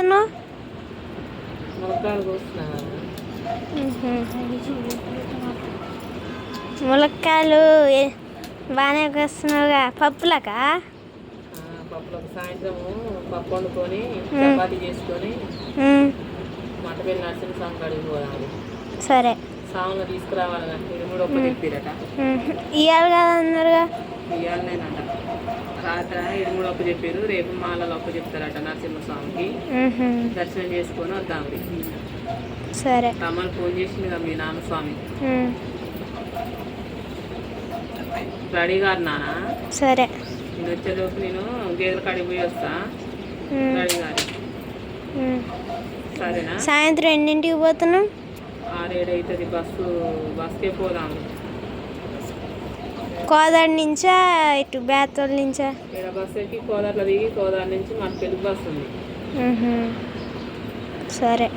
కోస్తున్నా ములక్కాయలు బాగానే కోస్తున్నావుగా. పప్పులకా? పప్పులకు సాయంత్రము పప్పు వండుకొని చపాతీ చేసుకొని మటపల్లి నర్సింగ్ కాడికి పోదాము సరే. తీసుకురావాలి కానీ ఇది కూడా ఒక్క చెప్పిరట. ఉమ్, ఇయ్యాలి కదా అన్నారుగా ఇవ్వాలనేనంట రాత్రి ఇది కూడా ఒక్క చెప్పారు. రేపు మాలలో ఒక్క చెప్తారట నరసింహస్వామికి. దర్శనం చేసుకొని వద్దాం సరే. రమ్మని ఫోన్ చేసింది కదా మీ నాన్నస్వామి. ఉమ్, రెడీ గారు నాన్న. సరే. నేను వచ్చేలోపు నేను గేదెల కాడికి పోయి వస్తా. రెడీ గారు. సరేనా? సాయంత్రం ఎన్నింటికి పోతున్నాం ఆరేడు అవుతుంది బస్సు బస్కే పోదాము. కోదాడి నుంచా ఇటు బేతోల్ నుంచా? ఇక్కడ బస్సు ఎక్కి కోదాట్లో దిగి కోదాడ నుంచి మన పెళ్ళి బస్సు ఉంది. సరే.